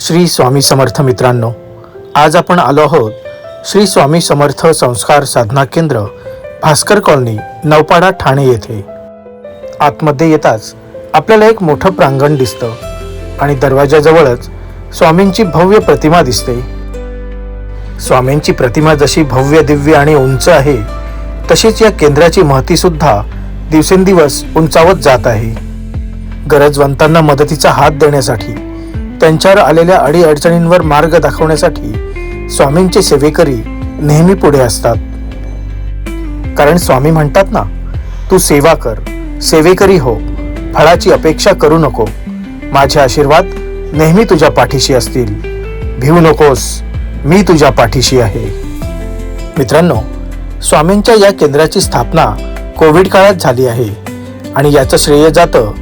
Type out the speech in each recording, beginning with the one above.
श्री स्वामी समर्थ मित्रांनो आज आपण आलो आहोत श्री स्वामी समर्थ संस्कार साधना केंद्र भास्कर कॉलनी नवपाडा ठाणे येथे. आतमध्ये येताच आपल्याला एक मोठं प्रांगण दिसतं आणि दरवाजाजवळच स्वामींची भव्य प्रतिमा दिसते. स्वामींची प्रतिमा जशी भव्य दिव्य आणि उंच आहे तशीच या केंद्राची महती सुद्धा दिवसेंदिवस उंचावत जात आहे. गरजवंतांना मदतीचा हात देण्यासाठी त्यांच्यावर आलेल्या अडीअडचणींवर मार्ग दाखवण्यासाठी स्वामींचे सेवेकरी नेहमी पुढे असतात. कारण स्वामी म्हणतात ना तू सेवा कर सेवेकरी हो फळाची अपेक्षा करू नको. माझे आशीर्वाद नेहमी तुझ्या पाठीशी असतील. भिवू नकोस मी तुझ्या पाठीशी आहे. मित्रांनो स्वामींच्या या केंद्राची स्थापना कोविड काळात झाली आहे आणि याचं श्रेय जातं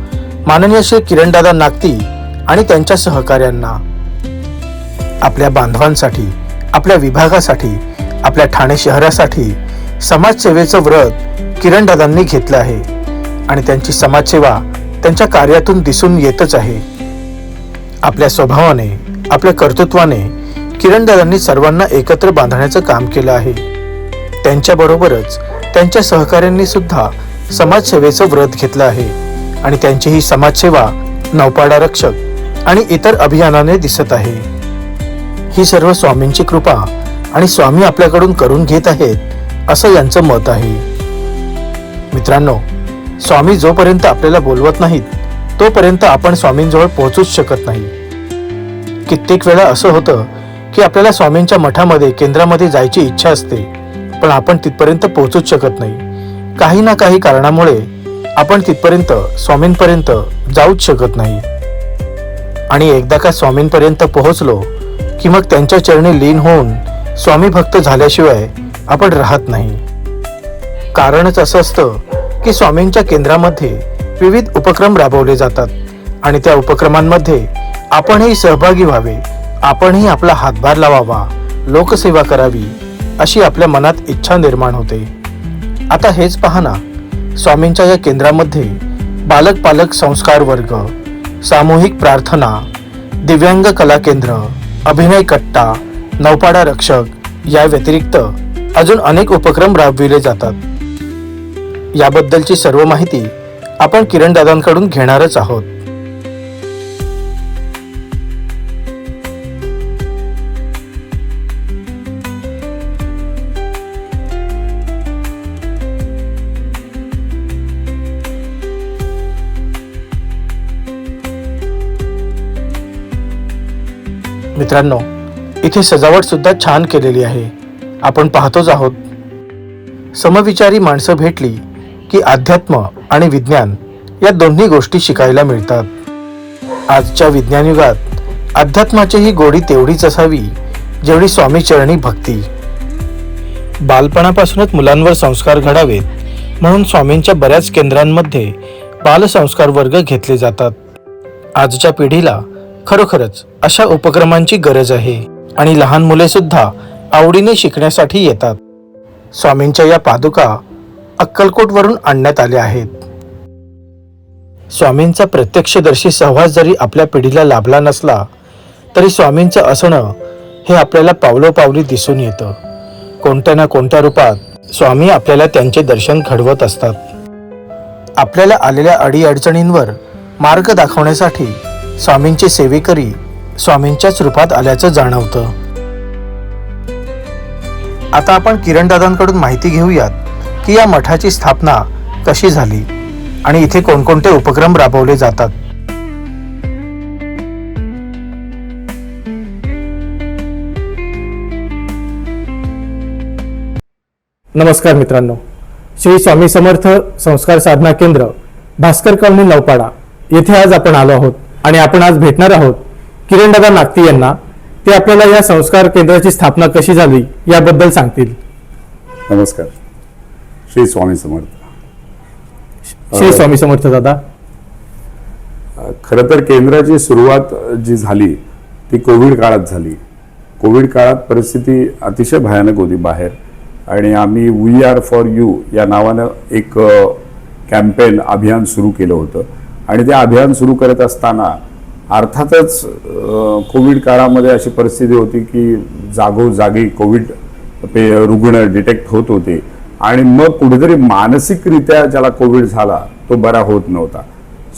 माननीय श्री किरणदादा नागती आणि त्यांच्या सहकाऱ्यांना आपल्या बांधवांसाठी आपल्या विभागासाठी आपल्या ठाणे शहरासाठी समाजसेवेचं व्रत किरणदादांनी घेतलं आहे. आणि त्यांची समाजसेवा त्यांच्या कार्यातून दिसून येतच आहे. आपल्या स्वभावाने आपल्या कर्तृत्वाने किरणदादांनी सर्वांना एकत्र बांधण्याचं काम केलं आहे. त्यांच्याबरोबरच त्यांच्या सहकाऱ्यांनी सुद्धा समाजसेवेचं व्रत घेतलं आहे. आणि त्यांची ही समाजसेवा नौपाडा रक्षक आणि इतर अभियानाने दिसत आहे. ही सर्व स्वामींची कृपा आणि स्वामी आपल्याकडून करून घेत आहेत असं यांचं मत आहे. मित्रांनो स्वामी जोपर्यंत आपल्याला बोलवत नाहीत तोपर्यंत आपण स्वामींजवळ पोहोचूच शकत नाही. कित्येक वेळा असं होतं की आपल्याला स्वामींच्या मठामध्ये केंद्रामध्ये जायची इच्छा असते पण आपण तिथपर्यंत पोहोचूच शकत नाही. काही ना काही कारणामुळे आपण तिथपर्यंत स्वामींपर्यंत जाऊच शकत नाही. आणि एकदा का स्वामींपर्यंत पोहोचलो की मग त्यांच्या चरणी लीन होऊन स्वामी भक्त झाल्याशिवाय आपण राहत नाही. कारणच असं असतं की स्वामींच्या केंद्रामध्ये विविध उपक्रम राबवले जातात आणि त्या उपक्रमांमध्ये आपणही सहभागी व्हावे आपणही आपला हातभार लावावा लोकसेवा करावी अशी आपल्या मनात इच्छा निर्माण होते. आता हेच पहा ना स्वामींच्या या केंद्रामध्ये बालक पालक संस्कार वर्ग सामूहिक प्रार्थना दिव्यांग कला केंद्र अभिनय कट्टा नौपाडा रक्षक या व्यतिरिक्त अजून अनेक उपक्रम राबविले जातात. याबद्दलची सर्व माहिती आपण किरण दादांकडून घेणारच आहोत. मित्रांनो इथे सजावट सुद्धा छान केलेली आहे. आपण पाहतोच आहोत. समविचारी माणसं भेटली की अध्यात्म आणि विज्ञान या दोन्ही गोष्टी शिकायला मिळतात. आजच्या विज्ञान युगात अध्यात्माची ही गोडी तेवढीच असावी जेवढी स्वामी चरणी भक्ती. बालपणापासूनच मुलांवर संस्कार घडावेत म्हणून स्वामींच्या बऱ्याच केंद्रांमध्ये बालसंस्कार वर्ग घेतले जातात. आजच्या पिढीला खरोखरच अशा उपक्रमांची गरज आहे आणि लहान मुले सुद्धा आवडीने शिकण्यासाठी येतात. स्वामींच्या या पादुका अक्कलकोटवरून आणण्यात आल्या आहेत. स्वामींचा प्रत्यक्षदर्शी सहवास जरी आपल्या पिढीला लाभला नसला तरी स्वामींचं असणं हे आपल्याला पावलोपावली दिसून येतं. कोणत्या ना कोणत्या रूपात स्वामी आपल्याला त्यांचे दर्शन घडवत असतात. आपल्याला आलेल्या अडीअडचणींवर मार्ग दाखवण्यासाठी स्वामींचे सेवेकरी स्वामींच्याच रूपात आल्याचं जाणवतं. आता आपण किरणदादांकडून माहिती घेऊयात की या मठाची स्थापना कशी झाली आणि इथे कोणकोणते उपक्रम राबवले जातात. नमस्कार मित्रांनो. श्री स्वामी समर्थ संस्कार साधना केंद्र भास्कर कॉलनी नौपाडा येथे आज आपण आलो आहोत. आणि आपण आज भेटणार आहोत किरणदादा नागती यांना. ते आपल्याला या संस्कार केंद्राची स्थापना कशी झाली याबद्दल सांगतील. नमस्कार. श्री स्वामी समर्थ. श्री स्वामी समर्थ दादा. खरं तर केंद्राची सुरुवात जी झाली ती कोविड काळात झाली. कोविड काळात परिस्थिती अतिशय भयानक होती बाहेर. आणि आम्ही वी आर फॉर यू या नावानं एक कॅम्पेन अभियान सुरू केलं होतं. आणि ते अभियान सुरू करत असताना अर्थातच कोविड काळामध्ये अशी परिस्थिती होती की जागोजागी कोविड पे रुग्ण डिटेक्ट होत होते. आणि मग कुठेतरी मानसिकरित्या ज्याला कोविड झाला तो बरा होत नव्हता.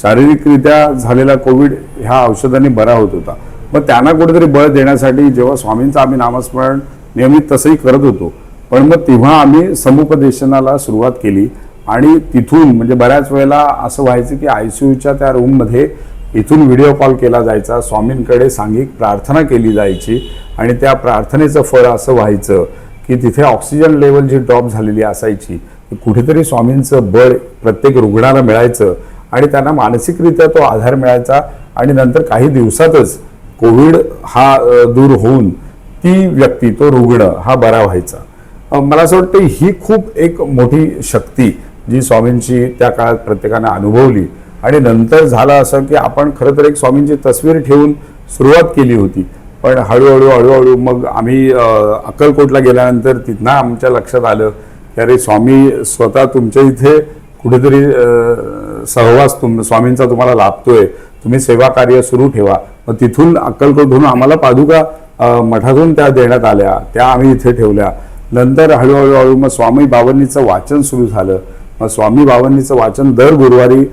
शारीरिकरित्या झालेला कोविड ह्या औषधांनी बरा होत होता. मग त्यांना कुठेतरी बळ देण्यासाठी जेव्हा स्वामींचं आम्ही नामस्मरण नियमित तसंही करत होतो. पण मग तेव्हा आम्ही समुपदेशनाला सुरुवात केली. आणि तिथून म्हणजे बऱ्याच वेळेला असं व्हायचं की आय सी यूच्या त्या रूममध्ये इथून व्हिडिओ कॉल केला जायचा. स्वामींकडे सांघिक प्रार्थना केली जायची आणि त्या प्रार्थनेचं फळ असं व्हायचं की तिथे ऑक्सिजन लेवल जी ड्रॉप झालेली असायची कुठेतरी स्वामींचं बळ प्रत्येक रुग्णाला मिळायचं आणि त्यांना मानसिकरित्या तो आधार मिळायचा आणि नंतर काही दिवसातच कोविड हा दूर होऊन ती व्यक्ती तो रुग्ण हा बरा व्हायचा. मला असं वाटतं ही खूप एक मोठी शक्ती जी स्वामींची त्या काळात प्रत्येकाने अनुभवली आणि नंतर झालं असं की आपण खरं तर एक स्वामींची तस्वीर ठेवून सुरुवात केली होती. पण हळूहळू हळूहळू मग आम्ही अक्कलकोटला गेल्यानंतर तिथनं आमच्या लक्षात आलं की अरे स्वामी स्वतः तुमच्या इथे कुठेतरी सहवास तुम स्वामींचा तुम्हाला लाभतोय. तुम्ही सेवा कार्य सुरू ठेवा. मग तिथून अक्कलकोटहून आम्हाला पादुका मठातून त्या देण्यात आल्या. त्या आम्ही इथे ठेवल्या. नंतर हळूहळू हळू मग स्वामी बाबांनीचं वाचन सुरू झालं. मग स्वामी भावांनीचं वाचन दर गुरुवारी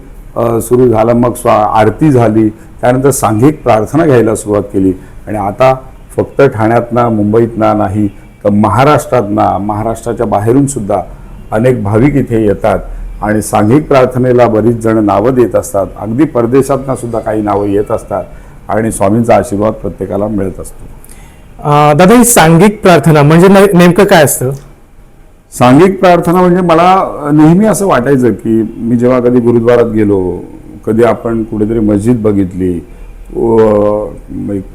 सुरू झालं मग स्वा आरती झाली त्यानंतर सांघिक प्रार्थना घ्यायला सुरुवात केली. आणि आता फक्त ठाण्यातनं मुंबईतनं नाही तर महाराष्ट्रातना महाराष्ट्राच्या बाहेरून सुद्धा अनेक भाविक इथे येतात. आणि सांघिक प्रार्थनेला बरीच जण नावं देत असतात. अगदी परदेशातनं सुद्धा काही नावं येत असतात. आणि स्वामींचा आशीर्वाद प्रत्येकाला मिळत असतो. दादा ही सांघिक प्रार्थना म्हणजे नेमकं काय असतं? सांघिक प्रार्थना म्हणजे मला नेहमी असं वाटायचं की मी जेव्हा कधी गुरुद्वारात गेलो कधी आपण कुठेतरी मस्जिद बघितली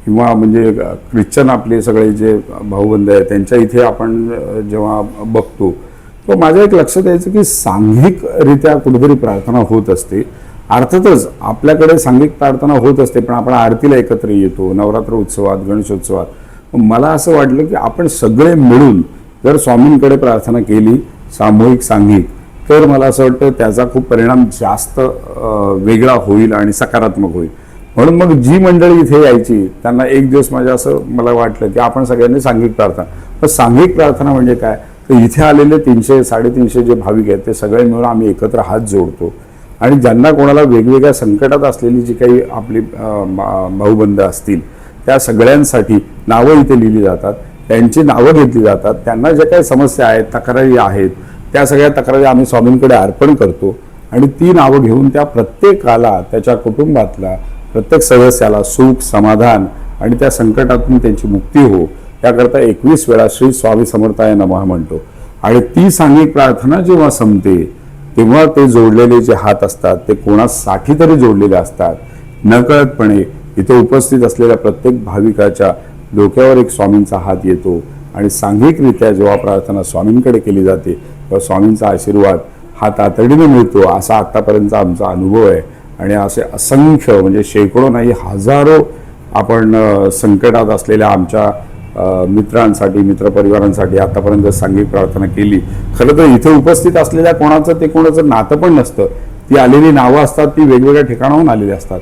किंवा म्हणजे ख्रिश्चन आपले सगळे जे भाऊबंद आहेत त्यांच्या इथे आपण जेव्हा बघतो तर माझ्या एक लक्षात यायचं की सांघिकरित्या कुठेतरी प्रार्थना होत असते. अर्थातच आपल्याकडे सांघिक प्रार्थना होत असते पण आपण आरतीला एकत्र येतो नवरात्र उत्सवात गणेशोत्सवात. मला असं वाटलं की आपण सगळे मिळून जर स्वामींकडे प्रार्थना केली सामूहिक सांघिक तर मला असं वाटतं त्याचा खूप परिणाम जास्त वेगळा होईल आणि सकारात्मक होईल. म्हणून मग जी मंडळी इथे यायची त्यांना एक दिवस माझ्या असं मला वाटलं की आपण सगळ्यांनी सांघिक प्रार्थना. पण सांघिक प्रार्थना म्हणजे काय? तर इथे आलेले तीनशे साडेतीनशे जे भाविक आहेत ते सगळे मिळून आम्ही एकत्र हात जोडतो. आणि ज्यांना कोणाला वेगवेगळ्या संकटात असलेली जी काही आपली मा- भाऊबंद असतील त्या सगळ्यांसाठी नावं इथे लिहिली जातात. त्यांची नावं घेतली जातात. त्यांना ज्या काही समस्या आहेत तक्रारी आहेत त्या सगळ्या तक्रारी आम्ही स्वामींकडे अर्पण करतो. आणि ती नावं घेऊन त्या प्रत्येकाला त्याच्या कुटुंबातला प्रत्येक सदस्याला सुख समाधान आणि त्या संकटातून त्यांची मुक्ती हो याकरता एकवीस वेळा श्री स्वामी समर्थाय नमः म्हणतो. आणि ती सांघिक प्रार्थना जेव्हा संपते तेव्हा ते जोडलेले जे हात असतात ते कोणासाठी तरी जोडलेले असतात. नकळतपणे इथे उपस्थित असलेल्या प्रत्येक भाविकाच्या डोक्यावर एक स्वामींचा हात येतो आणि सांघिकरित्या जेव्हा प्रार्थना स्वामींकडे केली जाते तेव्हा स्वामींचा आशीर्वाद हा तातडीने मिळतो असा आत्तापर्यंत आमचा अनुभव आहे. आणि असे असंख्य म्हणजे शेकडो नाही हजारो आपण संकटात असलेल्या आमच्या मित्रांसाठी मित्रपरिवारांसाठी आतापर्यंत सांघिक प्रार्थना केली. खरं तर इथे उपस्थित असलेल्या कोणाचं ते कोणाचं नातं पण नसतं. ती आलेली नावं असतात ती वेगवेगळ्या ठिकाणाहून आलेली असतात.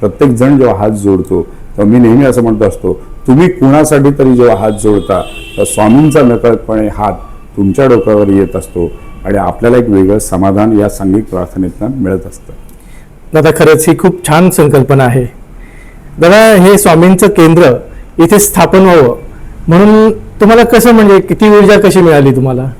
प्रत्येक जण जेव्हा हात जोडतो मी नेहमी असं म्हणतो असतो तुम्ही कुणासाठी तरी जेव्हा हात जोडता तर स्वामींचा नकळतपणे हात तुमच्या डोक्यावर येत असतो आणि आपल्याला एक वेगळं समाधान या सांघिक प्रार्थनेतनं मिळत असतं. दादा खरंच ही खूप छान संकल्पना आहे. दादा हे स्वामींचं केंद्र इथे स्थापन व्हावं म्हणून तुम्हाला कसं म्हणजे किती ऊर्जा कशी मिळाली तुम्हाला?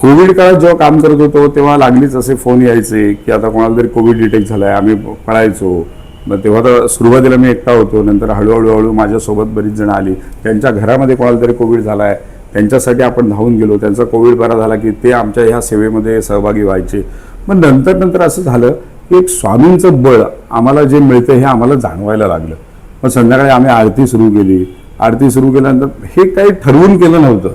कोविड काळात जेव्हा काम करत होतो तेव्हा लागलीच असे फोन यायचे की आता कोणाला तरी कोविड डिटेक्ट झालाय आम्ही पळायचो. मग तेव्हा तर सुरुवातीला मी एकटा होतो नंतर हळूहळू हळू माझ्यासोबत बरीच जण आली. त्यांच्या घरामध्ये कोणाला तरी कोविड झाला आहे त्यांच्यासाठी आपण धावून गेलो. त्यांचा कोविड बरा झाला की ते आमच्या ह्या सेवेमध्ये सहभागी व्हायचे. मग नंतर नंतर असं झालं की एक स्वामींचं बळ आम्हाला जे मिळतं हे आम्हाला जाणवायला लागलं. मग संध्याकाळी आम्ही आरती सुरू केली. आरती सुरू केल्यानंतर हे काही ठरवून केलं नव्हतं.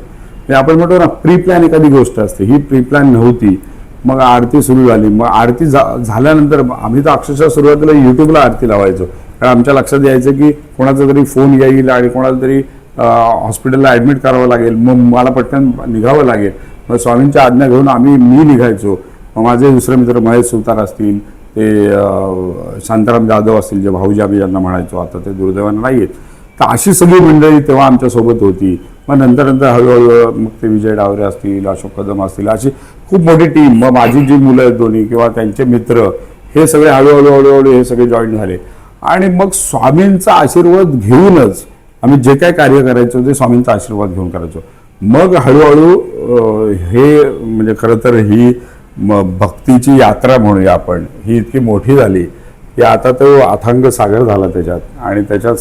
ते आपण म्हणतो ना प्री प्लॅन एखादी गोष्ट असते. ही प्री प्लॅन नव्हती. मग आरती सुरू झाली. मग आरती झा- झाल्यानंतर आम्ही तर अक्षरशः सुरुवातीला युट्यूबला आरती लावायचो. कारण आमच्या लक्षात यायचं की कोणाचा तरी फोन येईल आणि कोणाला तरी हॉस्पिटलला ॲडमिट करावं लागेल. मग मला पटकन निघावं लागेल. मग स्वामींच्या आज्ञा घेऊन आम्ही मी निघायचो. मग माझे दुसरे मित्र महेश सुतार असतील ते शांताराम जाधव असतील जे भाऊजी आम्ही ज्यांना म्हणायचो आता ते दुर्दैवानं नाही आहेत तर अशी सगळी मंडळी तेव्हा आमच्यासोबत होती. मग नंतर नंतर हळूहळू मग ते विजय डावरे असतील अशोक कदम असतील अशी खूप मोठी टीम मग माझी जी मुलं आहेत दोन्ही किंवा त्यांचे मित्र हे सगळे हळूहळू हळूहळू हे सगळे जॉईन झाले. आणि मग स्वामींचा आशीर्वाद घेऊनच आम्ही जे काय कार्य करायचो ते स्वामींचा आशीर्वाद घेऊन करायचो. मग हळूहळू हे म्हणजे खरं तर ही भक्तीची यात्रा म्हणूया आपण. ही इतकी मोठी झाली की आता तो अथांग सागर झाला त्याच्यात. आणि त्याच्यात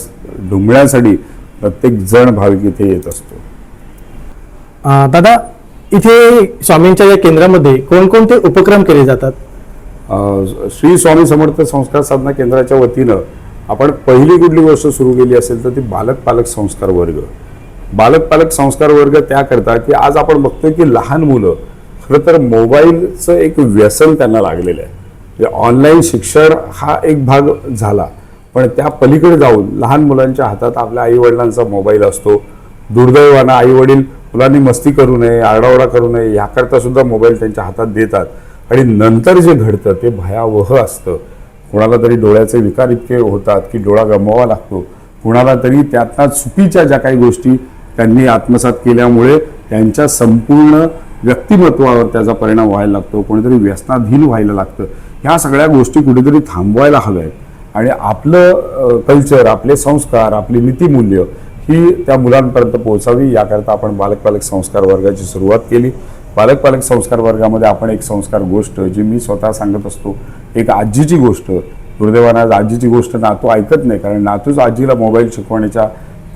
डुंबण्यासाठी प्रत्येक जण भाविक इथे येत असतो. दादा इथे स्वामींच्या या केंद्रामध्ये कोणकोणते उपक्रम केले जातात? श्री स्वामी समर्थ संस्कार साधना केंद्राच्या वतीनं आपण पहिली कुठली गोष्ट सुरू केली असेल तर ती बालक पालक संस्कार वर्ग. बालक पालक संस्कार वर्ग त्याकरता की आज आपण बघतोय की लहान मुलं खरं तर मोबाईलचं एक व्यसन त्यांना लागलेलं आहे. म्हणजे ऑनलाईन शिक्षण हा एक भाग झाला. पण त्या पलीकडे जाऊन लहान मुलांच्या हातात आपल्या आई वडिलांचा मोबाईल असतो दुर्दैवानं आई वडील मुलांनी मस्ती करू नये आरडाओरडा करू नये याकरता सुद्धा मोबाईल त्यांच्या हातात देतात. आणि नंतर जे घडतं ते भयावह असतं. कोणाला तरी डोळ्याचे विकार इतके होतात की डोळा गमवावा लागतो. कुणाला तरी त्यातनं चुकीच्या ज्या काही गोष्टी त्यांनी आत्मसात केल्यामुळे त्यांच्या संपूर्ण व्यक्तिमत्वावर त्याचा परिणाम व्हायला लागतो. कोणीतरी व्यसनाधीन व्हायला लागतं. ह्या सगळ्या गोष्टी कुठेतरी थांबवायला हव्यात. आणि आपलं कल्चर आपले संस्कार आपली नीतिमूल्य ही त्या मुलांपर्यंत पोहोचावी याकरता आपण बालकपालक संस्कार वर्गाची सुरुवात केली. बालकपालक संस्कार वर्गामध्ये आपण एक संस्कार गोष्ट जी मी स्वतः सांगत असतो एक आजीची गोष्ट. दुर्दैवानं आज आजीची गोष्ट नातू ऐकत नाही कारण नातूच आजीला मोबाईल शिकवण्याच्या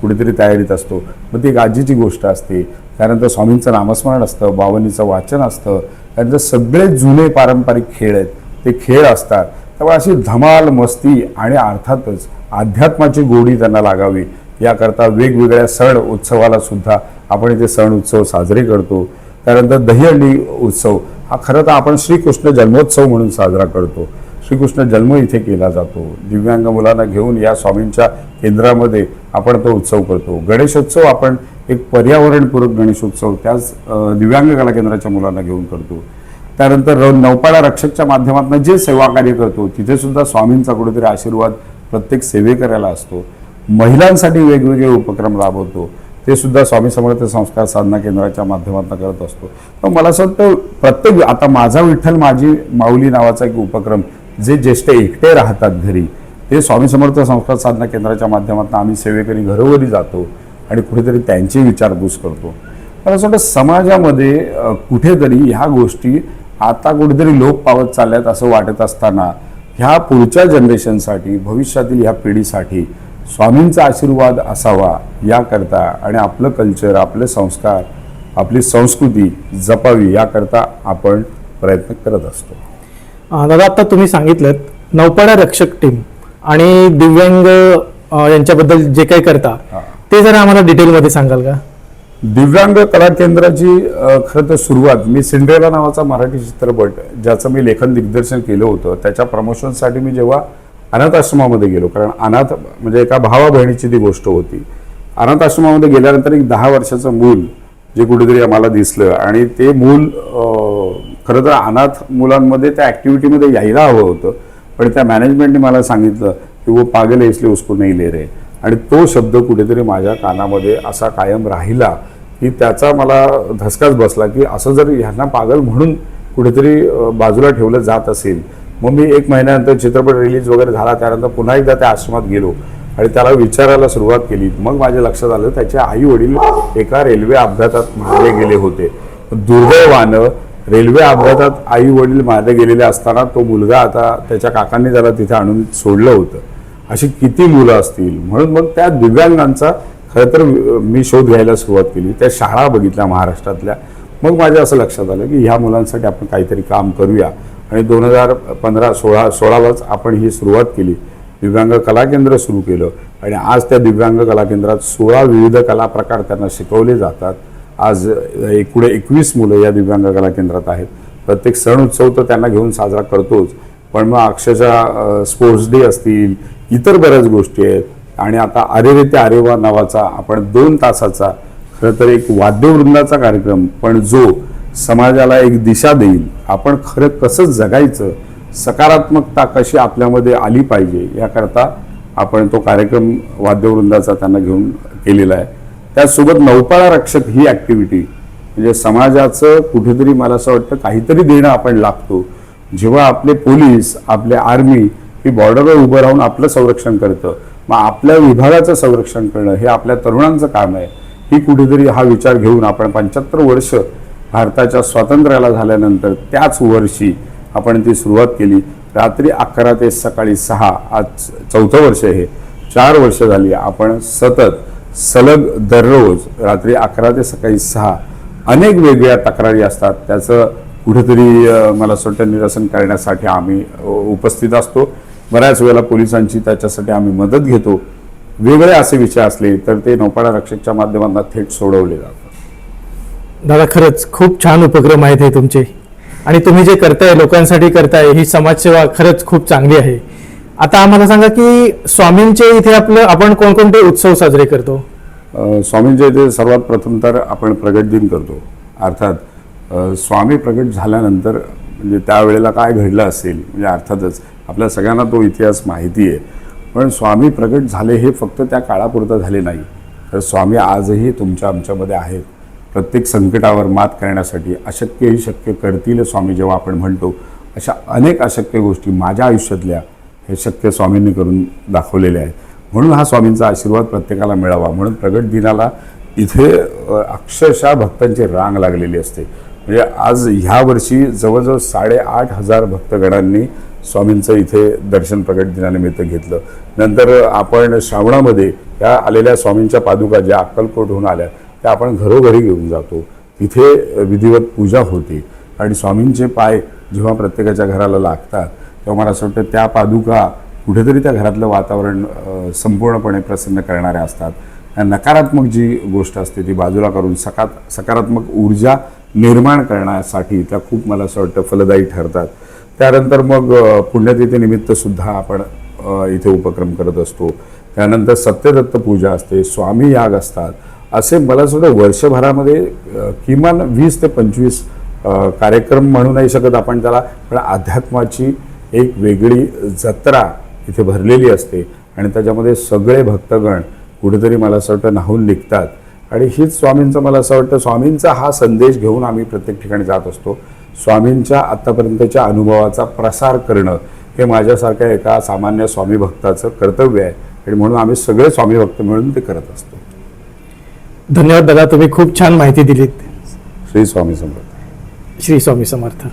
कुठेतरी तयारीत असतो. मग ती एक आजीची गोष्ट असते. त्यानंतर स्वामींचं नामस्मरण असतं बावनीचं वाचन असतं. त्यानंतर सगळे जुने पारंपरिक खेळ आहेत. ते खेळ असतात. त्यामुळे अशी धमाल मस्ती आणि अर्थातच अध्यात्माची गोडी त्यांना लागावी. याकरता वेगवेगळ्या सण उत्सवाला सुद्धा आपण इथे सण उत्सव साजरे करतो. त्यानंतर दहीहंडी उत्सव. हा खरं तर आपण श्रीकृष्ण जन्मोत्सव म्हणून साजरा करतो. श्रीकृष्ण जन्म इथे केला जातो. दिव्यांग मुलांना घेऊन या स्वामींच्या केंद्रामध्ये आपण तो उत्सव करतो. गणेशोत्सव आपण एक पर्यावरणपूरक गणेशोत्सव त्याच दिव्यांग कला केंद्राच्या मुलांना घेऊन करतो. त्यानंतर र- नौपाडा रक्षकच्या माध्यमातून जे सेवा कार्य करतो तिथे सुद्धा स्वामींचा कुठेतरी आशीर्वाद प्रत्येक सेवेकऱ्याला असतो. महिलांसाठी वेगवेगळे उपक्रम राबवतो. ते सुद्धा स्वामी समर्थ संस्कार साधना केंद्राच्या माध्यमातून करत असतो. तर मला असं वाटतं प्रत्येक आता माझा विठ्ठल माझी माऊली नावाचा एक उपक्रम जे ज्येष्ठ एकटे राहतात घरी ते स्वामी समर्थ संस्कार साधना केंद्राच्या माध्यमातून आम्ही सेवेकरी घरोघरी जातो आणि कुठेतरी त्यांची विचारपूस करतो. मला असं वाटतं समाजामध्ये कुठेतरी ह्या गोष्टी आता कुठेतरी लोप पावत चालल्यात असं वाटत असताना ह्या पुढच्या जनरेशनसाठी भविष्यातील ह्या पिढीसाठी स्वामींचा आशीर्वाद असावा याकरता आणि आपलं कल्चर आपले संस्कार आपली संस्कृती जपावी याकरता आपण प्रयत्न करत असतो दादा आता तुम्ही सांगितलं नौपाडा रक्षक टीम आणि दिव्यांग यांच्याबद्दल जे काही करता. ते जरा आम्हाला डिटेलमध्ये सांगाल का दिव्यांग कला केंद्राची खरं तर सुरुवात मी सिंड्रेला नावाचा मराठी चित्रपट ज्याचं मी लेखन दिग्दर्शन केलं होतं त्याच्या प्रमोशनसाठी मी जेव्हा अनाथ आश्रमामध्ये गेलो कारण अनाथ म्हणजे एका भावा बहिणीची ती गोष्ट होती. अनाथ आश्रमामध्ये गेल्यानंतर एक दहा वर्षाचं मूल जे कुठेतरी आम्हाला दिसलं आणि ते मूल खरं तर अनाथ मुलांमध्ये त्या ॲक्टिव्हिटीमध्ये यायला हवं होतं पण त्या मॅनेजमेंटने मला सांगितलं की वो पागल है इसलिए उसको नाही ले रे आणि तो शब्द कुठेतरी माझ्या कानामध्ये असा कायम राहिला की त्याचा मला धसकाच बसला की असं जर ह्यांना पागल म्हणून कुठेतरी बाजूला ठेवलं जात असेल मग मी एक महिन्यानंतर चित्रपट रिलीज वगैरे झाला त्यानंतर पुन्हा एकदा त्या आश्रमात गेलो आणि त्याला विचारायला सुरुवात केली. मग माझ्या लक्षात आलं त्याचे आई वडील एका रेल्वे अपघातात मारले गेले होते. दुर्दैवानं रेल्वे अपघातात आई वडील मारले गेलेले असताना तो मुलगा आता त्याच्या काकांनी त्याला तिथे आणून सोडलं होतं. अशी किती मुलं असतील? म्हणून मग त्या दिव्यांगांचा खरं तर मी शोध घ्यायला सुरुवात केली. त्या शाळा बघितल्या महाराष्ट्रातल्या. मग माझ्या असं लक्षात आलं की ह्या मुलांसाठी आपण काहीतरी काम करूया. आणि दोन हजार पंधरा सोळा सोळालाच आपण ही सुरुवात केली. दिव्यांग कला केंद्र सुरू केलं. आणि आज त्या दिव्यांग कला केंद्रात सोळा विविध कला प्रकार त्यांना शिकवले जातात. आज एकूण एकवीस मुलं या दिव्यांग कला केंद्रात आहेत. प्रत्येक सण उत्सव तर त्यांना घेऊन साजरा करतोच. पण मग अक्षरशः स्पोर्ट्स डे असतील इतर बऱ्याच गोष्टी आहेत. आणि आता अरे रे ते अरे वा नावाचा आपण दोन तासाचा खरं तर एक वाद्यवृंदाचा कार्यक्रम पण जो समाजाला एक दिशा देईल. आपण खरं कसं जगायचं सकारात्मकता कशी आपल्यामध्ये आली पाहिजे याकरता आपण तो कार्यक्रम वाद्यवृंदाचा त्यांना घेऊन केलेला आहे. त्याचसोबत नौपाळा रक्षक ही ॲक्टिव्हिटी म्हणजे समाजाचं कुठेतरी मला असं वाटतं काहीतरी देणं आपण लागतो जेव्हा आपले पोलीस आपले आर्मी ही बॉर्डरवर उभं राहून आपलं संरक्षण करतं मग आपल्या विभागाचं संरक्षण करणं हे आपल्या तरुणांचं काम आहे. ही कुठेतरी हा विचार घेऊन आपण पंच्याहत्तर वर्ष भारताच्या स्वातंत्र्याला झाल्यानंतर त्याच वर्षी आपण ती सुरुवात केली. रात्री अकरा ते सकाळी सहा आज चौथं वर्ष हे चार वर्ष झाली. आपण सतत सलग दररोज रात्री अकरा ते सकाळी सहा अनेक वेगवेगळ्या तक्रारी असतात. त्याचं कुठेतरी मला असं वाटतं निरसन करण्यासाठी आम्ही उपस्थित असतो. बऱ्याच वेळेला पोलिसांची त्याच्यासाठी आम्ही मदत घेतो. वेगळे असे विषय असले तर ते नौपाडा रक्षकच्या माध्यमातून थेट सोडवले जातात. दादा खरंच खूप छान उपक्रम आहेत हे तुमचे. आणि तुम्ही जे करताय लोकांसाठी करताय ही समाजसेवा खरंच खूप चांगली आहे. आता आम्हाला सांगा की स्वामींचे इथे आपलं आपण कोणकोणते उत्सव साजरे करतो? अ, स्वामींच्या इथे सर्वात प्रथम तर आपण प्रगट दिन करतो. अर्थात स्वामी प्रगट झाल्यानंतर म्हणजे त्यावेळेला काय घडलं असेल म्हणजे अर्थातच आपल्या सगळ्यांना तो इतिहास माहिती आहे. पण स्वामी प्रगट झाले हे फक्त त्या काळापुरतं झाले नाही. तर स्वामी आजही तुमच्या आमच्यामध्ये आहेत. प्रत्येक संकटावर मात करण्यासाठी अशक्यही शक्य करतील स्वामी जेव्हा आपण म्हणतो. अशा अनेक अशक्य गोष्टी माझ्या आयुष्यातल्या हे शक्य स्वामींनी करून दाखवलेले आहेत. म्हणून हा स्वामींचा आशीर्वाद प्रत्येकाला मिळावा. म्हणून प्रगट दिनाला इथे अक्षरशः भक्तांची रांग लागलेली असते. म्हणजे आज ह्या वर्षी जवळजवळ साडेआठ हजार भक्तगणांनी स्वामींचं इथे दर्शन प्रगट दिनानिमित्त घेतलं. नंतर आपण श्रावणामध्ये या आलेल्या स्वामींच्या पादुका ज्या अक्कलकोटहून आल्या त्या आपण घरोघरी घेऊन जातो. तिथे विधिवत पूजा होते. आणि स्वामींचे पाय जेव्हा प्रत्येकाच्या घराला लागतात तेव्हा मला असं वाटतं त्या पादुका कुठेतरी त्या घरातलं वातावरण संपूर्णपणे प्रसन्न करणाऱ्या असतात. नकारात्मक जी गोष्ट असते ती बाजूला करून सका सकारात्मक ऊर्जा निर्माण करण्यासाठी त्या खूप मला असं वाटतं फलदायी ठरतात. त्यानंतर मग पुण्यतिथीनिमित्तसुद्धा आपण इथे उपक्रम करत असतो. त्यानंतर सत्यदत्त पूजा असते स्वामी याग असतात. असे मला सुद्धा वर्षभरामध्ये किमान वीस ते पंचवीस कार्यक्रम म्हणू नाही शकत आपण त्याला पण अध्यात्माची एक वेगळी जत्रा इथे भरलेली असते. आणि त्याच्यामध्ये सगळे भक्तगण कुठेतरी मला असं वाटतं न्हाऊन निघतात. आणि हीच स्वामींचा मला असं वाटतं स्वामींचा हा संदेश घेऊन आम्ही प्रत्येक ठिकाणी जात असतो. स्वामींच्या आत्तापर्यंतच्या अनुभवाचा प्रसार करणं हे माझ्यासारख्या एका सामान्य स्वामी भक्ताचं कर्तव्य आहे. आणि म्हणून आम्ही सगळे स्वामी भक्त मिळून ते करत असतो. धन्यवाद दादा तुम्ही खूप छान माहिती दिलीत. श्री स्वामी समर्थ. श्री स्वामी समर्थ.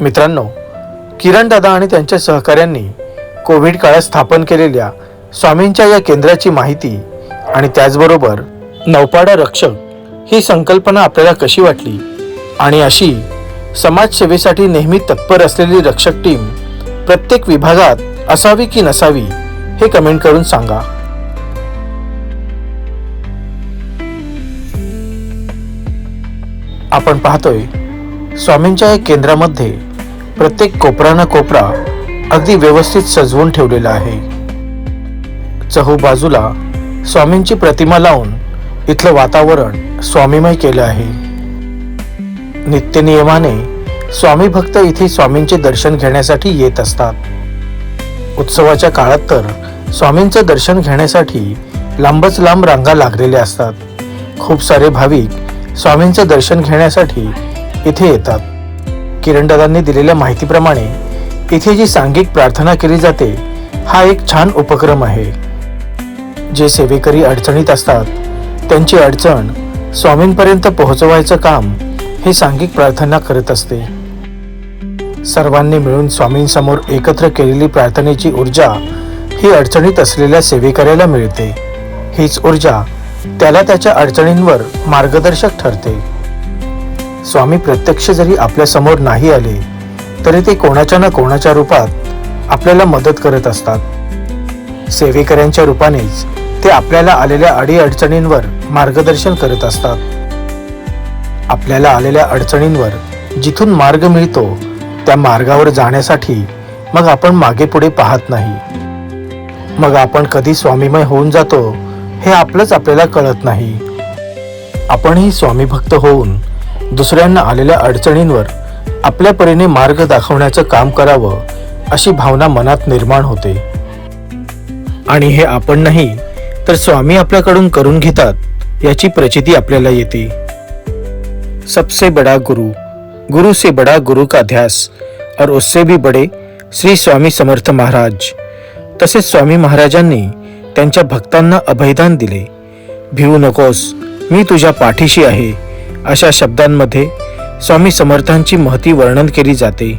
मित्रांनो किरण दादा आणि त्यांच्या सहकाऱ्यांनी कोविड काळात स्थापन केलेल्या स्वामींच्या या केंद्राची माहिती आणि त्याचबरोबर नौपाडा रक्षक ही संकल्पना आपल्याला कशी वाटली? आणि अशी समाजसेवेसाठी नेहमी तत्पर असलेली रक्षक टीम प्रत्येक विभागात असावी की नसावी हे कमेंट करून सांगा. आपण पाहतोय स्वामींच्या या केंद्रामध्ये प्रत्येक कोपरा कोपरा अगदी व्यवस्थित सजवून ठेवलेला आहे. चहू बाजूला स्वामींची प्रतिमा लावून इथलं वातावरण स्वामीमय केलं आहे. नित्यनियमाने स्वामी भक्त इथे स्वामींचे दर्शन घेण्यासाठी येत असतात. उत्सवाच्या काळात तर स्वामींचं दर्शन घेण्यासाठी लांबच लांब रांगा लागलेल्या असतात. खूप सारे भाविक स्वामींचं दर्शन घेण्यासाठी इथे येतात. किरणदादांनी दिलेल्या माहितीप्रमाणे इथे जी सांघिक प्रार्थना केली जाते हा एक छान उपक्रम आहे. जे सेवेकरी अडचणीत असतात त्यांची अडचण स्वामींपर्यंत पोहोचवायचं काम हे सांघिक प्रार्थना करत असते. सर्वांनी मिळून स्वामींसमोर एकत्र केलेली प्रार्थनेची ऊर्जा ही अडचणीत असलेल्या सेवेकऱ्याला मिळते. हीच ऊर्जा त्याला त्याच्या अडचणींवर मार्गदर्शक ठरते. स्वामी प्रत्यक्ष जरी आपल्यासमोर नाही आले तरी ते कोणाच्या ना कोणाच्या रूपात आपल्याला मदत करत असतात. सेवेकऱ्यांच्या रूपानेच ते आपल्याला आलेल्या अडी अडचणींवर मार्गदर्शन करत असतात. आपल्याला आलेल्या अडचणींवर जिथून मार्ग मिळतो त्या मार्गावर जाण्यासाठी मग आपण मागे पुढे पाहत नाही. मग आपण कधी स्वामीमय होऊन जातो हे आपलंच आपल्याला कळत नाही. आपणही स्वामी भक्त होऊन दुसऱ्यांना आलेल्या अडचणींवर आपल्या परीने मार्ग दाखवण्याचं काम करावं अशी भावना मनात निर्माण होते. आणि हे आपण नाही तर स्वामी आपल्याकडून करून घेतात याची प्रचिती आपल्याला येते. सबसे बड़ा गुरु गुरु से बड़ा गुरु का ध्यास और उससे भी बड़े श्री स्वामी समर्थ महाराज. तसेच स्वामी महाराजांनी त्यांच्या भक्तांना अभयदान दिले. भिवू नकोस मी तुझ्या पाठीशी आहे. अशा शब्दांमध्ये स्वामी समर्थांची महती वर्णन केली जाते.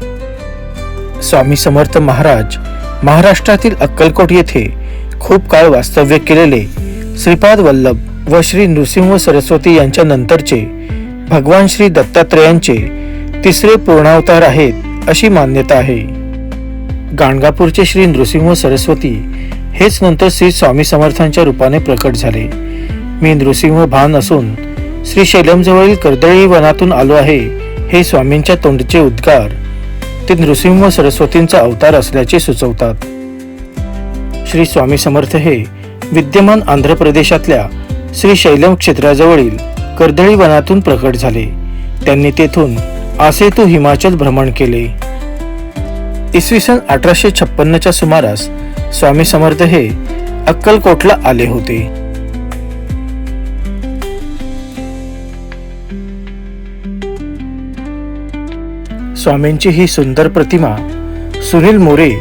स्वामी समर्थ महाराज महाराष्ट्रातील अक्कलकोट येथे खूप काळ वास्तव्य केलेले श्रीपाद वल्लभ व श्री नृसिंह सरस्वती यांच्या नंतरचे भगवान श्री दत्तात्रेयांचे तिसरे पूर्णावतार आहेत अशी मान्यता आहे. गाणगापूरचे श्री नृसिंह सरस्वती हेच नंतर श्री स्वामी समर्थांच्या रूपाने प्रकट झाले. मी नृसिंह भान असून श्री शैलमजवळील कर्दळी वनातून आलो आहे. हे स्वामींच्या तोंडचे उद्गार. ते नृसिंह सरस्वतींचा अवतार असल्याचे सुचवतात. श्री स्वामी समर्थ हे विद्यमान आंध्र प्रदेशातल्या श्री शैलम क्षेत्राजवळील कर्दळी वनातून प्रकट झाले. त्यांनी तेथून आसेतू हिमाचल भ्रमण केले. इसवी सन अठराशे छप्पन्नच्या सुमारास स्वामी समर्थ हे अक्कलकोटला आले होते. स्वामींची ही सुंदर प्रतिमा सुनील मोरे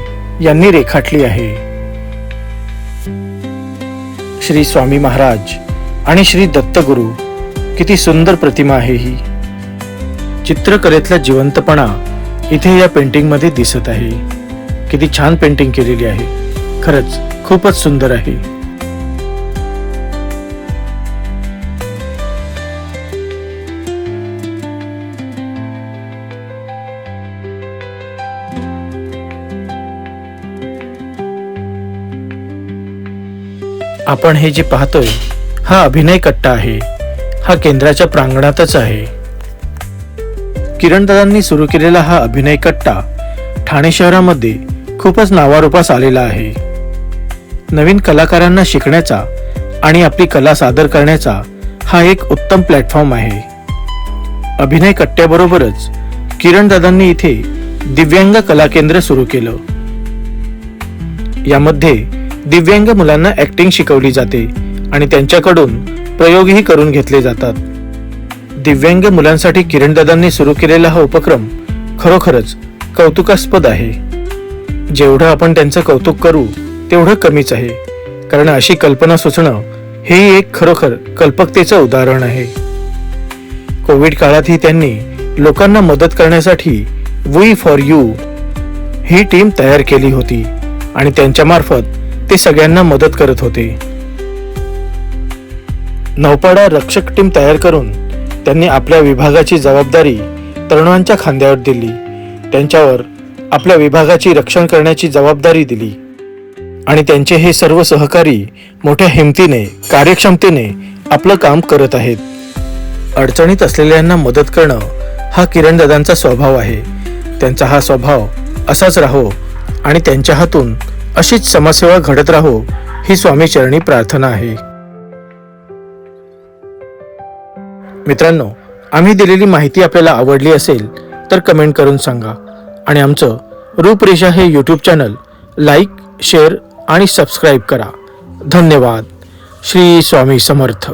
यांनी रेखाटली आहे. श्री स्वामी महाराज आणि श्री दत्तगुरु किती सुंदर प्रतिमा आहे ही. चित्रकलेतला जिवंतपणा इथे या पेंटिंगमध्ये दिसत आहे. किती छान पेंटिंग केलेली आहे. खरंच खूपच सुंदर आहे. आपण हे जे पाहतोय हा अभिनय कट्टा आहे. हा केंद्राच्या प्रांगणातच आहे. किरणदादांनी सुरू केलेला हा अभिनय कट्टा ठाणे शहरामध्ये खूपच नावारूपास आलेला आहे. नवीन कलाकारांना शिकण्याचा आणि आपली कला सादर करण्याचा हा एक उत्तम प्लॅटफॉर्म आहे. अभिनय कट्ट्याबरोबरच किरणदादांनी इथे दिव्यांग कला केंद्र सुरू केलं. यामध्ये दिव्यांग मुलांना ऍक्टिंग शिकवली जाते आणि त्यांच्याकडून प्रयोगही करून घेतले जातात. दिव्यांग मुलांसाठी किरणदादांनी सुरू केलेला हा उपक्रम खरोखरच कौतुकास्पद आहे. जेवढं आपण त्यांचं कौतुक करू तेवढं कमीच आहे. कारण अशी कल्पना सुचणं हे एक खरोखर कल्पकतेचं उदाहरण आहे. कोविड काळातही त्यांनी लोकांना मदत करण्यासाठी वी फॉर यू ही टीम तयार केली होती आणि त्यांच्यामार्फत ते सगळ्यांना मदत करत होते. नौपाडा रक्षक टीम तयार करून त्यांनी आपल्या विभागाची जबाबदारी तरुणांच्या खांद्यावर दिली. त्यांच्यावर आपल्या विभागाची रक्षण करण्याची जबाबदारी दिली. आणि त्यांचे हे सर्व सहकारी मोठ्या हिमतीने कार्यक्षमतेने आपलं काम करत आहेत. अडचणीत असलेल्यांना मदत करणं हा किरणदादांचा स्वभाव आहे. त्यांचा हा स्वभाव असाच राहो आणि त्यांच्या हातून अशीच समाजसेवा घडत राहो ही स्वामी चरणी प्रार्थना आहे. मित्रांनो आम्ही दिलेली माहिती आपल्याला आवडली असेल तर कमेंट करून सांगा. आणि आमचं रूपरेषा हे यूट्यूब चॅनल लाईक शेअर आणि सबस्क्राईब करा. धन्यवाद. श्री स्वामी समर्थ.